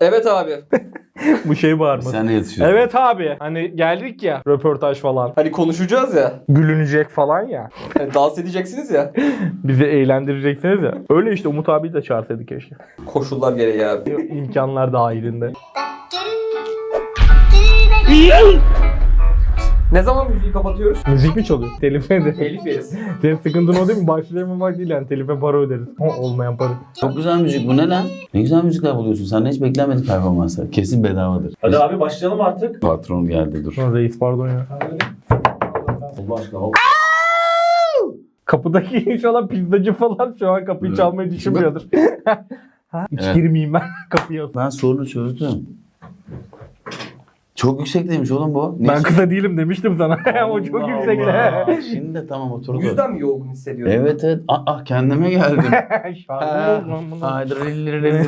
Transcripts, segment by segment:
Evet abi. Bu şey bağırması. Sen yetişiyorsun. Evet abi. Hani geldik ya röportaj falan. Hani konuşacağız ya. Gülünecek falan ya. Hani dans edeceksiniz ya. Bizi eğlendireceksiniz ya. Öyle işte Umut abi de çağırsaydı keşke. Koşullar gereği abi. İmkanlar dahilinde. Ne zaman müziği kapatıyoruz? Müzik mi çalıyor? Telife de. Telif yeriz. Senin sıkıntın o değil mi? Başlayamamak değil yani. Telife para öderiz. O olmayan para. Çok güzel müzik bu ne lan? Ne güzel müzikler buluyorsun. Senden hiç beklenmedik performanslar. Kesin bedavadır. Hadi abi başlayalım artık. Patron geldi dur. Sonra reis pardon ya. Allah aşkına hop. Kapıdaki inşallah pizzacı falan şu an kapıyı Evet. çalmayı düşünmüyordur. ha, hiç Evet. girmeyeyim ben kapıya. Ben sorunu çözdüm. Çok yüksekteymiş oğlum bu. Ne Ben kısa değilim demiştim sana. o çok Allah. Allah. Şimdi de tamam oturdu. yüzden mi yorgun hissediyorsun? Evet evet. Ah, ah kendime geldim. Bunun? Haydi rillirilli.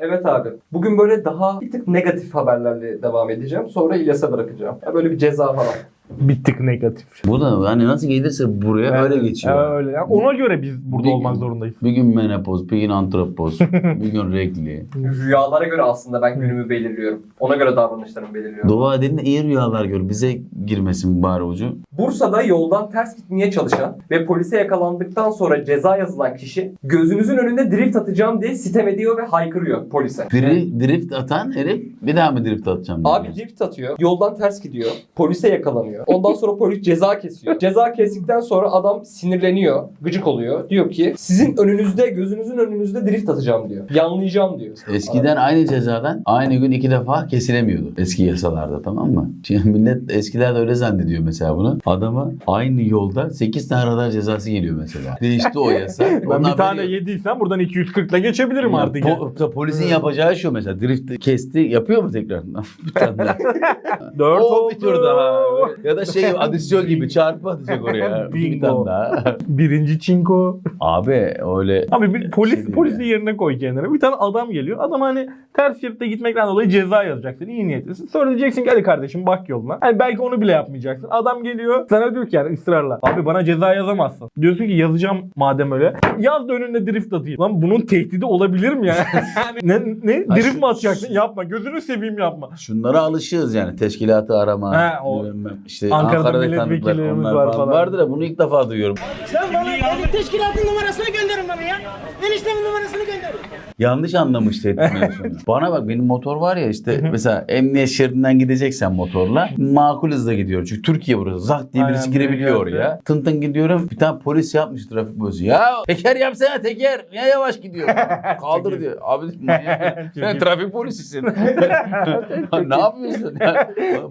Evet abi. Bugün böyle daha bir tık negatif haberlerle devam edeceğim. Sonra İlyas'a bırakacağım. Ya böyle bir ceza falan. Bir tık negatif. bu da hani nasıl gelirse buraya öyle geçiyor. Evet, öyle. Yani ona göre biz burada Bir- olmak zorundayız. Bir gün menopoz, bir gün antropoz, bir gün regli. Rüyalara göre aslında ben günümü belirliyorum. Ona göre davranışlarımı belirliyorum. Dua edin de iyi rüyalar gör. Bize girmesin bari ucu. Bursa'da yoldan ters gitmeye çalışan ve polise yakalandıktan sonra ceza yazılan kişi gözünüzün önünde drift atacağım diye sitem ediyor ve haykırıyor polise. Dri, drift atan herif bir daha mı drift atacağım diyor. Abi drift atıyor. Yoldan ters gidiyor. Polise yakalanıyor. Ondan sonra polis ceza kesiyor. Ceza kestikten sonra adam sinirleniyor. Gıcık oluyor. Diyor ki sizin önünüzde gözünüzün önünüzde drift atacağım diyor. Yanlayacağım diyor. Eskiden aynı cezadan aynı gün iki defa kesilemiyordu. Eski yasalarda tamam mı? Şimdi millet eskilerde öyle zannediyor mesela bunu. Adama aynı yolda 8 tane radar cezası geliyor mesela. Değişti o yasa. Ben Ondan bir tane beri- yediysem buradan 240 ile geçebilirim artık. ya. po- polisin yapacağı şu mesela drift kesti yapıyor mu tekrar? bir tane daha. Dört oldu. bir tur daha. Ya da şey adisyon gibi çarpı atacak oraya. bir tane daha. Birinci çinko. Abi öyle Abi bir polis Şey değil polisi ya. yerine koy kendine. Bir tane adam geliyor. Adam hani ters şeritte gitmekten dolayı ceza yazacaksın. İyi niyetlisin. Sonra diyeceksin ki hadi kardeşim bak yoluna. Hani belki onu bile yapmayacaksın. Adam geliyor sana diyor ki yani ısrarla. Abi bana ceza yazamazsın. Diyorsun ki yazacağım madem öyle. Yaz da önünde drift atayım. Lan bunun tehdidi olabilir mi yani? ne, ne? Ha, Drift mi atacaksın? Yapma. Gözünü seveyim yapma. Şunlara alışığız yani teşkilatı arama. He, o- bilmem, işte Ankara'da Ankara'da milletvekillerimiz tanıdıklar onlar var falan. Vardır da bunu ilk defa duyuyorum. Sen bana teşkilatın numarasını gönderin bana ya. Eniştemin numarasını gönderin. Yanlış anlamış mevzusunu. Bana bak benim motor var ya işte mesela emniyet şeridinden gideceksen motorla makul hızla gidiyor. Çünkü Türkiye burası. Zak diye birisi Aynen, girebiliyor oraya. Tın tın gidiyorum. Bir tane polis yapmış trafik polisi. Ya teker yapsana teker. Niye yavaş gidiyor? Kaldır diyor. Abi manyak. Sen trafik polisisin. ne yapıyorsun? Ya?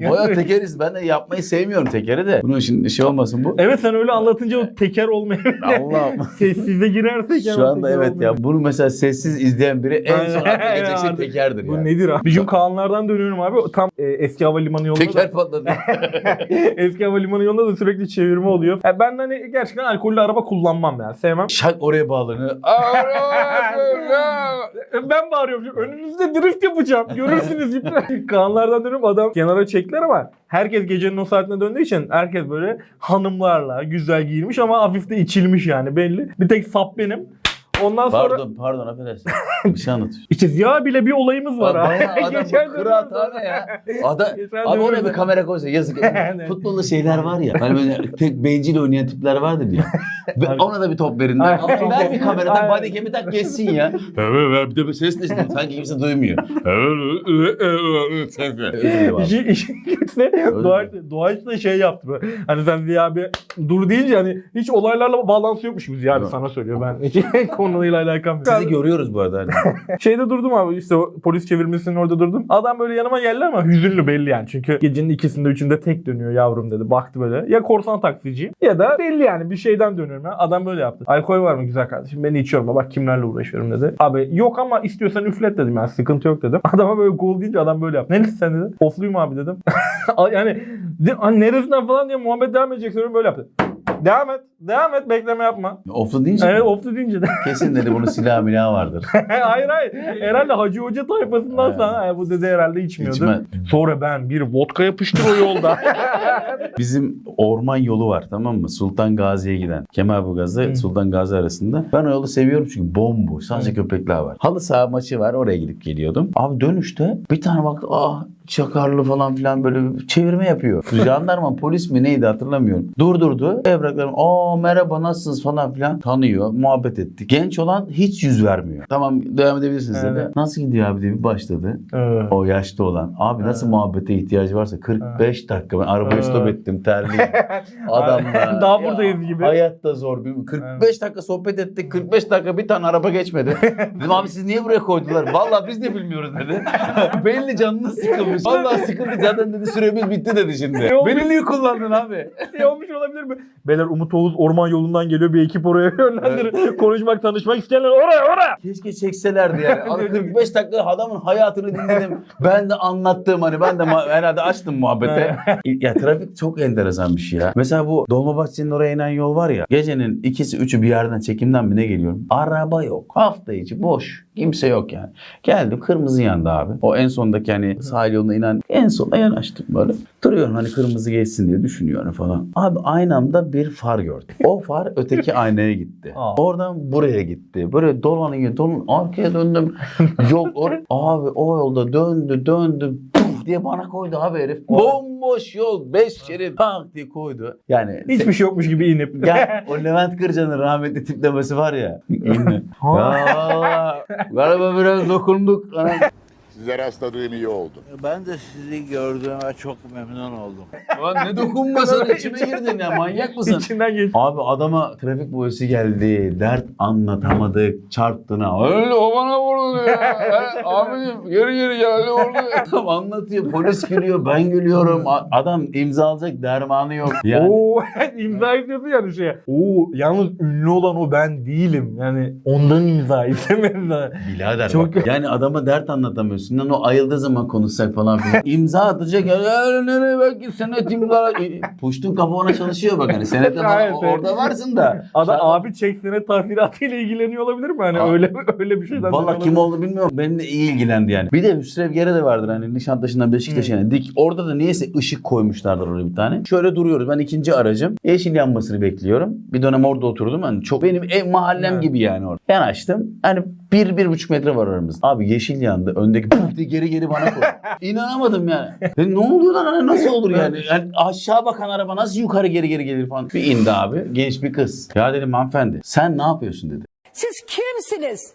Boya tekeriz. Ben de yapmayı sevmiyorum tekeri de. Bunun şimdi şey olmasın bu. Evet sen öyle anlatınca o teker olmayabilir. Allah'ım. Sessize girersek Şu anda evet ya. Bunu mesela sessiz izleyen biri en son aklına gelecek şey tekerdir Bu yani. nedir abi? Bir gün Kaanlardan dönüyorum abi. Tam e, eski havalimanı yolunda da, Teker patladı. eski havalimanı yolunda da sürekli çevirme oluyor. Ya ben de hani gerçekten alkollü araba kullanmam ya. Sevmem. Şak oraya bağlanıyor. Ben bağırıyorum. şimdi, Önünüzde drift yapacağım. Görürsünüz. Kaanlardan dönüyorum. Adam kenara çektiler ama herkes gecenin o saatine döndüğü için herkes böyle hanımlarla güzel giyinmiş ama hafif de içilmiş yani belli. Bir tek sap benim. Ondan sonra pardon pardon affedersin. Bir şey anlatıyor. işte Ziya bile bir olayımız var ha. Adam bu kıraathane ya. Adam, abi oraya bir kamera koysa yazık. Futbolda şeyler var ya. Hani böyle pek bencil oynayan tipler vardır ya. Ve ona da bir top verin. Ver bir kamera tak bodycam'i tak geçsin ya. bir de bir ses de sanki kimse duymuyor. İşin kötüsü Doğaç, da şey yaptı böyle. Hani sen Ziya abi dur deyince hani hiç olaylarla bağlantısı yokmuş gibi Ziya abi sana söylüyor. Ben hiç konuyla alakam yok. Sizi görüyoruz bu arada. Hani. Şeyde durdum abi işte o polis çevirmesinin orada durdum. Adam böyle yanıma geldi ama hüzünlü belli yani. Çünkü gecenin ikisinde üçünde tek dönüyor yavrum dedi. Baktı böyle. Ya korsan taksici ya da belli yani bir şeyden dönüyorum ya. Adam böyle yaptı. Alkol var mı güzel kardeşim? Ben içiyorum ama bak kimlerle uğraşıyorum dedi. Abi yok ama istiyorsan üflet dedim yani sıkıntı yok dedim. Adama böyle gol deyince adam böyle yaptı. Neresi sen dedi. Ofluyum abi dedim. yani hani neresinden falan diye muhabbet devam edecek böyle yaptı. Devam et. Devam et. Bekleme yapma. Oflu deyince Evet mi? oflu deyince de. kesin dedi bunun silah milah vardır. hayır hayır. Herhalde Hacı Hoca tayfasından sonra "Ha, bu dede herhalde içmiyordu. İçme. Sonra ben bir vodka yapıştır o yolda. Bizim orman yolu var tamam mı? Sultan Gazi'ye giden. Kemalburgaz'da Hı. Sultan Gazi arasında. Ben o yolu seviyorum çünkü bomboş. Sadece köpekler var. Halı saha maçı var. Oraya gidip geliyordum. Abi dönüşte bir tane baktı. Ah çakarlı falan filan böyle bir çevirme yapıyor. Jandarma polis mi neydi hatırlamıyorum. Durdurdu. Evraklarım aa merhaba nasılsınız falan filan. Tanıyor. Muhabbet ettik. Genç olan hiç yüz vermiyor. Tamam devam edebilirsiniz dedi. Evet. Nasıl gidiyor abi diye bir başladı. Evet. O yaşlı olan. Abi nasıl Evet. muhabbete ihtiyacı varsa 45 dakika ben arabayı Evet. stop ettim terliyim. Adamla. Daha buradayız gibi. Hayatta zor. Bir 45 dakika sohbet ettik. 45 dakika bir tane araba geçmedi. Dedim abi siz niye buraya koydular? Vallahi biz de bilmiyoruz dedi. Belli canını sıkılmış. Vallahi sıkıldı zaten dedi süremiz bitti dedi şimdi. Olmuş? Beni niye kullandın abi? şey olmuş olabilir mi? Beyler Umut Oğuz orman yolundan geliyor bir ekip oraya yönlendirir. Konuşmak, tanışmak isteyenler oraya oraya. Keşke çekselerdi yani. Abi 45 dakika adamın hayatını dinledim. Ben de anlattım hani ben de ma- herhalde açtım muhabbete. ya trafik çok enteresan bir şey ya. Mesela bu Dolmabahçe'nin oraya inen yol var ya. Gecenin ikisi üçü bir yerden çekimden mi ne geliyorum? Araba yok. Hafta içi boş. Kimse yok yani. Geldim kırmızı yandı abi. O en sondaki hani sahil yoluna inen en sona yanaştım böyle. Duruyorum hani kırmızı geçsin diye düşünüyorum falan. Abi aynamda bir far gördüm. O far öteki aynaya gitti. Aa. Oradan buraya gitti. Böyle dolanıyor dolan arkaya döndüm. Yok or- abi o yolda döndü döndü puf diye bana koydu abi herif. Bomboş yol 5 şerit tak diye koydu. Yani Hiçbir şey yokmuş gibi inip. Gel o Levent Kırca'nın rahmetli tiplemesi var ya. İnme. ya valla galiba biraz dokunduk. Size rastladığım iyi oldu. Ben de sizi gördüğüme çok memnun oldum. Lan ne dokunmasın içime girdin ya manyak mısın? İçinden geç. Abi adama trafik polisi geldi. Dert anlatamadık. Çarptığına. Öyle o bana vurdu ya. E, Abicim geri geri geldi vurdu. Adam anlatıyor. Polis gülüyor. Ben gülüyorum. A- Adam imza alacak dermanı yok. Yani Oo imza istiyorsun yani şeye. Oo yalnız ünlü olan o ben değilim. Yani ondan imza istemedi. Birader Çok- bak. Yani adama dert anlatamıyorsun. Lan o ayıldığı zaman konuşsak falan filan. İmza atacak. Nereye belki senet imza. Puştun kafa ona çalışıyor bak hani. Senette Evet, orada varsın da. Adam abi çek senet tahsilatıyla ilgileniyor olabilir mi? Hani Aa. öyle öyle bir şeyden. Valla kim olduğunu bilmiyorum. Benimle iyi ilgilendi yani. Bir de Hüsrev Gere de vardır hani Nişantaşı'ndan Beşiktaş'a yani. Dik. Orada da niyeyse ışık koymuşlardır oraya bir tane. Şöyle duruyoruz. Ben ikinci aracım. Yeşil yanmasını bekliyorum. Bir dönem orada oturdum. Hani çok benim ev mahallem Evet. gibi yani orada. Yanaştım. Hani bir, bir buçuk metre var aramızda. Abi yeşil yandı. Öndeki diye geri geri bana koy. İnanamadım yani. Dedim, ne oluyor lan? Hani nasıl olur yani? yani? Aşağı bakan araba nasıl yukarı geri geri gelir falan. Bir indi abi. Genç bir kız. Ya dedim hanımefendi sen ne yapıyorsun dedi. Siz kimsiniz?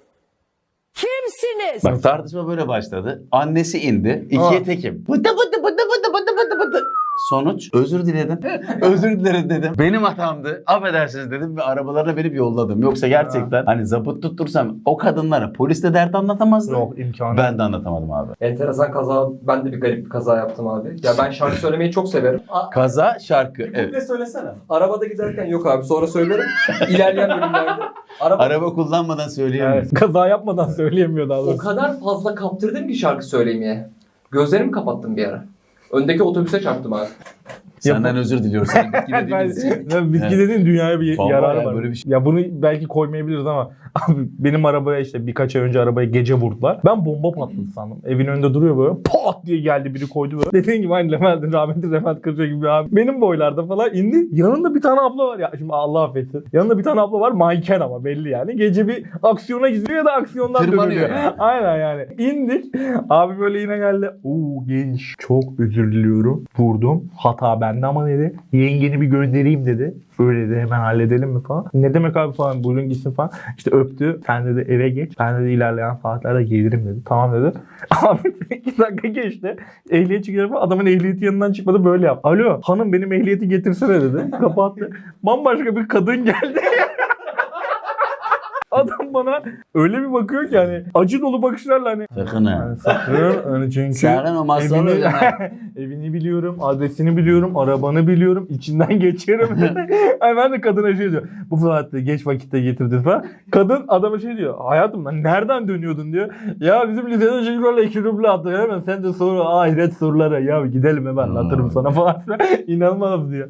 Kimsiniz? Bak tartışma böyle başladı. Annesi indi. İkiye Aa. tekim. Bıdı bıdı bıdı bıdı bıdı bıdı bıdı. Sonuç özür diledim. özür dilerim dedim. Benim hatamdı. Affedersiniz dedim ve arabalarına verip yolladım. Yoksa gerçekten hani zabıt tuttursam o kadınlara polis de dert anlatamazdı. Yok imkanı. Ben de anlatamadım abi. Enteresan kaza, ben de bir garip bir kaza yaptım abi. Ya ben şarkı söylemeyi çok severim. A- Kaza şarkı. Evet. Ne söylesene. Arabada giderken yok abi sonra söylerim. İlerleyen bölümlerde. Araba, Araba kullanmadan söyleyemiyorum. Evet, kaza yapmadan söyleyemiyor daha o doğrusu. kadar fazla kaptırdım ki şarkı söylemeye. Gözlerimi kapattım bir ara. Öndeki otobüse çarptım abi. Senden özür diliyorum. Sen bitki dediğimiz için. bitki Evet. dediğin dünyaya bir Vallahi yararı ya, var. böyle bir şey- Ya bunu belki koymayabiliriz ama abi benim arabaya işte birkaç ay önce arabaya gece vurdular. Ben bomba patladı sandım. Evin önünde duruyor böyle pat diye geldi biri koydu böyle. Dediğin gibi aynı Levent'in rahmetli Levent Kırca gibi bir abi. Benim boylarda falan indi. Yanında bir tane abla var ya şimdi Allah affetsin. Yanında bir tane abla var manken ama belli yani. Gece bir aksiyona gidiyor ya da aksiyondan Tırmanıyor dönüyor. yani. Aynen yani. İndik. Abi böyle yine geldi. Oo genç. Çok özür diliyorum. Vurdum. Hata bende ama dedi. Yengeni bir göndereyim dedi. Öyle dedi hemen halledelim mi falan. Ne demek abi falan buyurun gitsin falan. İşte öptü. Sen dedi eve geç. Ben dedi ilerleyen saatlerde gelirim dedi. Tamam dedi. Abi iki dakika geçti. Ehliyet çıkıyor falan. Adamın ehliyeti yanından çıkmadı böyle yap. Alo hanım benim ehliyeti getirsene dedi. Kapattı. Bambaşka bir kadın geldi. Bana öyle bir bakıyor ki hani acı dolu bakışlarla hani Sakın ha. yani sakın hani çünkü Sakın o masal evini, evini biliyorum, adresini biliyorum, arabanı biliyorum, içinden geçerim. Ay ben de kadına şey diyor. Bu saatte geç vakitte getirdin falan. Kadın adama şey diyor. Hayatım lan nereden dönüyordun diyor. Ya bizim lisede çocuklarla iki ruble attı. Hemen sen de soru ahiret sorulara. Ya gidelim hemen anlatırım sana falan. İnanılmaz diyor.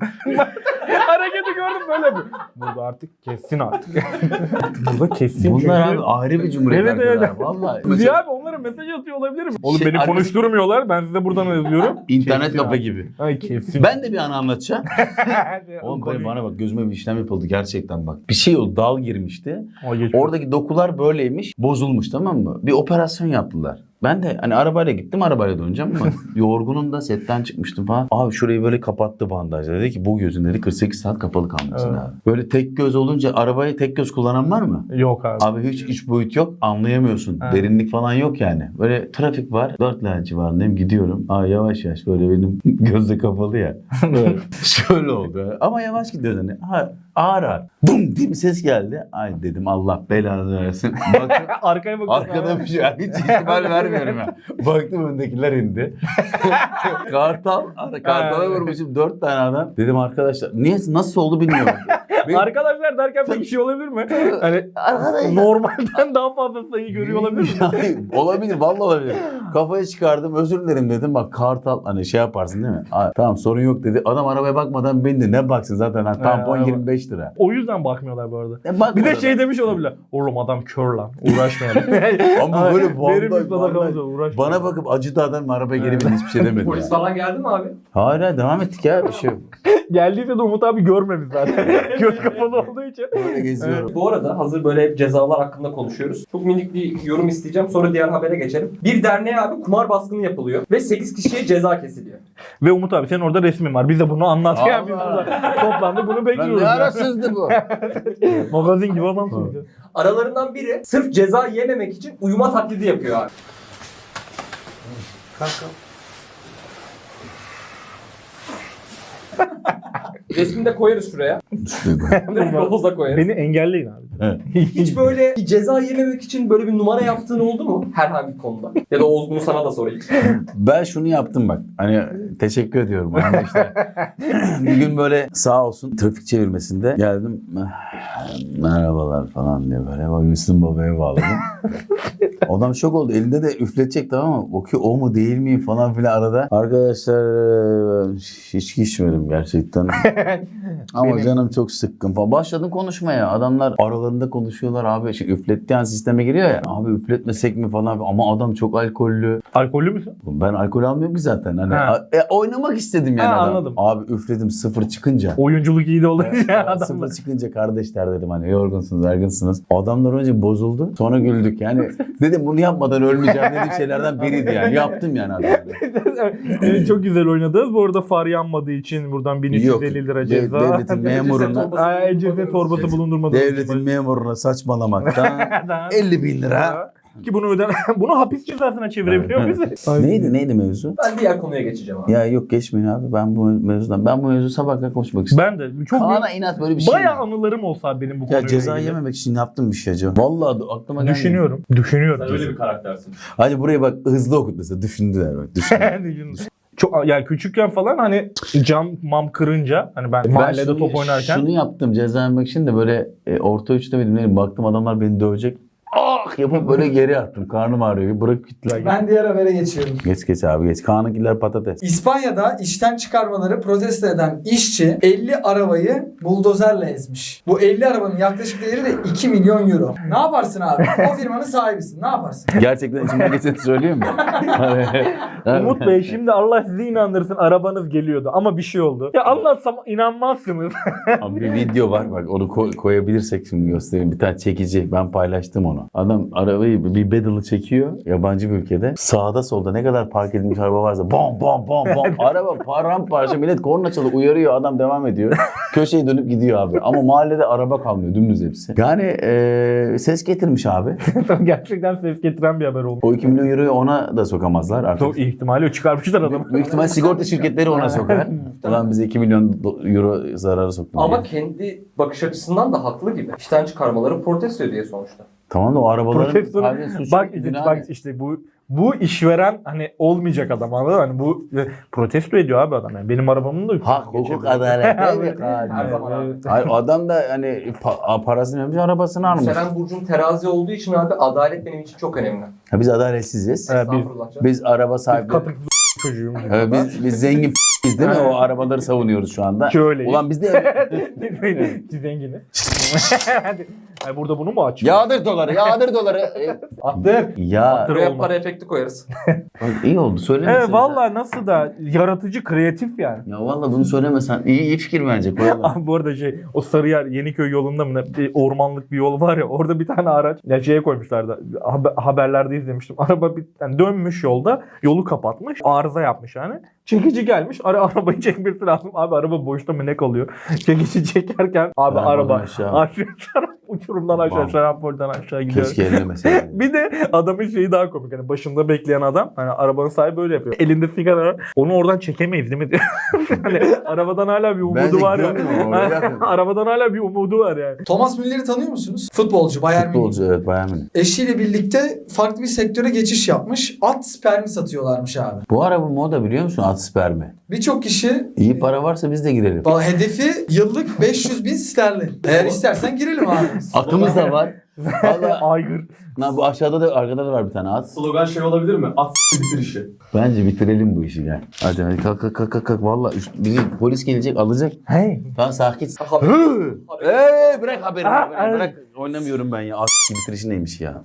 Hareketi gördüm böyle bir. Burada artık kessin artık. Burada kessin Bunlar çünkü. abi ayrı bir cumhuriyet Evet, evet. arkadaşlar. Vallahi. Ziya abi onlara mesaj atıyor olabilir mi? Oğlum Şey, beni arkadaş- konuşturmuyorlar. Ben size buradan yazıyorum. İnternet Kessin kafe abi. gibi. Ay kessin. Ben de bir anı anlatacağım. Oğlum böyle bana bak gözüme bir işlem yapıldı gerçekten bak. Bir şey oldu dal girmişti. Oradaki dokular böyleymiş bozulmuş tamam mı? Bir operasyon yaptılar. Ben de hani arabayla gittim arabayla döneceğim ama yorgunum da setten çıkmıştım falan. Abi şurayı böyle kapattı bandajla. Dedi ki bu gözün dedi 48 saat kapalı kalmasın Evet. abi. Böyle tek göz olunca arabayı tek göz kullanan var mı? Yok abi. Abi hiç iç boyut yok anlayamıyorsun. Evet. Derinlik falan yok yani. Böyle trafik var. Dört lira civarındayım gidiyorum. Aa yavaş yavaş böyle benim gözde kapalı ya. Böyle şöyle oldu. Ama yavaş gidiyoruz hani. Ha, ağır ağır. Bum diye bir ses geldi. Ay dedim Allah belanı versin. Baktım Arkaya bak. arkada bir şey. Hiç ihtimal vermiyorum ya. Baktım öndekiler indi. Kartal. Kartala vurmuşum dört tane adam. Dedim arkadaşlar niye nasıl oldu bilmiyorum. Benim- Arkadaşlar derken bir şey olabilir mi? Hani normalden daha fazla sayı görüyor olabilir mi? Yani, olabilir vallahi olabilir. Kafaya çıkardım özür dilerim dedim bak kartal hani şey yaparsın değil mi? Aa, tamam sorun yok dedi. Adam arabaya bakmadan bindi. Ne baksın zaten ha, tampon araba- 25 lira. O yüzden bakmıyorlar bu arada. E, Bir bakmadan. de şey demiş olabilir. Oğlum adam kör lan. Uğraşmayalım. Ama böyle bandaj, bir uğraşmayalım. Bana bakıp acıdı adam arabaya geri bindi hiçbir şey demedi. Polis falan geldi mi abi? Hayır hayır devam ettik ya bir şey yok. Geldiyse de Umut abi görmemiş zaten. Göz kapalı olduğu için. Böyle geziyorum. Bu arada hazır böyle hep cezalar hakkında konuşuyoruz. Çok minik bir yorum isteyeceğim sonra diğer habere geçelim. Bir derneğe abi kumar baskını yapılıyor ve 8 kişiye ceza kesiliyor. Ve Umut abi senin orada resmin var. Bize bunu anlat. Allah. Yani biz burada toplandık bunu bekliyoruz. ne ya. Arasızdı bu? Magazin gibi adamsın. ya. Aralarından biri sırf ceza yememek için uyuma taklidi yapıyor abi. Resmini de koyarız şuraya. Roza koyarız. Beni engelleyin abi. Hiç böyle bir ceza yememek için böyle bir numara yaptığın oldu mu? Herhangi bir konuda. Ya da Oğuz bunu sana da sorayım. Ben şunu yaptım bak. Hani teşekkür ediyorum. Ama işte bir gün böyle sağ olsun trafik çevirmesinde geldim. Merhabalar falan diye böyle. Bak Müslüm Baba'ya bağladım. Adam şok oldu. Elinde de üfletecek tamam mı? Bakıyor o mu değil mi falan filan arada. Arkadaşlar ben hiç içmedim gerçekten. Ama Benim- canım çok sıkkın falan. Başladım konuşmaya. Adamlar aralarında konuşuyorlar abi. Şimdi üflettiği an sisteme giriyor ya. Abi üfletmesek mi falan. Ama adam çok alkollü. Alkollü müsün? Ben alkol almıyorum ki zaten. Hani Ha. e, oynamak istedim yani Ha, adam. anladım. Abi üfledim sıfır çıkınca. Oyunculuk iyi de olur ya Aa, adamlar. sıfır çıkınca kardeşler dedim hani yorgunsunuz, erginsiniz. Adamlar önce bozuldu. Sonra güldük. Yani dedim bunu yapmadan ölmeyeceğim dediğim şeylerden biriydi yani. Yaptım yani adamı. Çok güzel oynadınız. Bu arada far yanmadığı için buradan 1350 lira ceza. devletin memuruna Aa, Ecevit torbası bulundurmadı. devletin memuruna saçmalamaktan 50 bin lira. Ki bunu öden bunu hapis cezasına çevirebiliyor muyuz? Neydi neydi mevzu? Ben diğer konuya geçeceğim abi. Ya yok geçmeyin abi ben bu mevzudan. Ben bu mevzu sabah kadar konuşmak istiyorum. Ben de çok Kaan'a inat böyle bir şey. bayağı anılarım olsa abi benim bu konuyla Ya ceza ilgili. yememek için yaptım bir şey acaba. Vallahi aklıma gelmedi. Düşünüyorum. Düşünüyorum. karaktersin. Hadi buraya bak hızlı okut mesela düşündüler bak düşün. Düşünüyorum. Çok yani küçükken falan hani cam mam kırınca hani ben, mahallede şunu- top oynarken Şunu yaptım ceza yemek için de böyle e, orta üçte miydim baktım adamlar beni dövecek. Ah yapıp böyle geri attım. Karnım ağrıyor. Bırak gittiler. Ben diğer habere geçiyorum. Geç geç abi geç. Kaan'ınkiler patates. İspanya'da işten çıkarmaları protesto eden işçi 50 arabayı buldozerle ezmiş. Bu 50 arabanın yaklaşık değeri de 2 milyon euro. Ne yaparsın abi? O firmanın sahibisin. Ne yaparsın? Gerçekten içimden geçeni söyleyeyim mi? Umut Bey şimdi Allah sizi inandırsın arabanız geliyordu ama bir şey oldu. Ya anlatsam inanmazsınız. Abi bir video var bak onu ko- koyabilirsek şimdi göstereyim. Bir tane çekici ben paylaştım onu. Adam arabayı bir battle'ı çekiyor yabancı bir ülkede. Sağda solda ne kadar park edilmiş araba varsa bom bom bom bom. araba paramparça millet korna çalıyor uyarıyor adam devam ediyor. Köşeyi dönüp gidiyor abi. Ama mahallede araba kalmıyor dümdüz hepsi. Yani eee, ses getirmiş abi. Gerçekten ses getiren bir haber oldu. O 2 milyon euroyu ona da sokamazlar artık. Çok ihtimali o çıkarmışlar adamı. Büyük ihtimal sigorta şirketleri ona sokar. Ulan bize 2 milyon do- euro zararı soktun. Ama diye. kendi bakış açısından da haklı gibi. İşten çıkarmaları protesto diye sonuçta. Tamam da o arabaların Protestonun suçu bak, işte, günahı bak ne? işte bu bu işveren hani olmayacak adam anladın mı? Hani bu e, protesto ediyor abi adam yani. Benim arabamın da Hak, hukuk, adalet. Evet, Her zaman abi. Hayır adam da hani pa- parasını vermiş arabasını almış. Selen Burcu'nun terazi olduğu için abi adalet benim için çok önemli. Ha, biz adaletsiziz. Evet, biz- Estağfurullah canım. Biz araba sahipleri. Katı çocuğum. Evet, biz, biz zengin biz değil mi? O arabaları savunuyoruz şu anda. Şöyleyiz. Ulan biz de. Hadi. Ay burada bunu mu aç? yağdır doları, yağdır doları. E, Attır. ya Buraya olmaz. para efekti koyarız. bak, iyi oldu söylemesen. Evet vallahi nasıl da yaratıcı, kreatif yani. Ya vallahi bunu söylemesen iyi, iyi fikir bence koyalım. Abi bu arada şey o Sarıyer Yeniköy yolunda mı ne bir ormanlık bir yol var ya orada bir tane araç ya şeye koymuşlardı haber, haberlerde izlemiştim. Araba bir yani dönmüş yolda yolu kapatmış arıza yapmış yani. Çekici gelmiş ara arabayı çekmesi lazım. Abi araba boşta mı ne kalıyor? Çekici çekerken abi Arabadan araba aşağı. aşağı, uçurumdan aşağı Bam. aşağı gidiyor. Keşke ellemese. bir de adamın şeyi daha komik. Hani başında bekleyen adam hani arabanın sahibi böyle yapıyor. Elinde sigara var. Onu oradan çekemeyiz değil mi? diyor. hani arabadan hala bir umudu var ya. yapıyor. arabadan hala bir umudu var yani. Thomas Müller'i tanıyor musunuz? Futbolcu, Bayern Münih. Futbolcu evet Bayern Münih. Eşiyle birlikte farklı bir sektöre geçiş yapmış. At spermi satıyorlarmış abi. Bu araba moda biliyor musun? At spermi. Birçok kişi İyi para varsa biz de girelim. Hedefi yıllık 500 bin sterlin. Eğer istersen girelim abi. Atımız da var. Valla Aygır. Lan bu aşağıda da arkada da var bir tane at. Slogan şey olabilir mi? At bitir işi. Bence bitirelim bu işi gel. Hadi hadi kalk kalk kalk kalk. kalk. Valla üst- bizi polis gelecek alacak. Hey. Tamam sakin. Haber- Hı! Ee, bırak haberi. Bırak, bırak. Oynamıyorum ben ya. At bitir işi neymiş ya.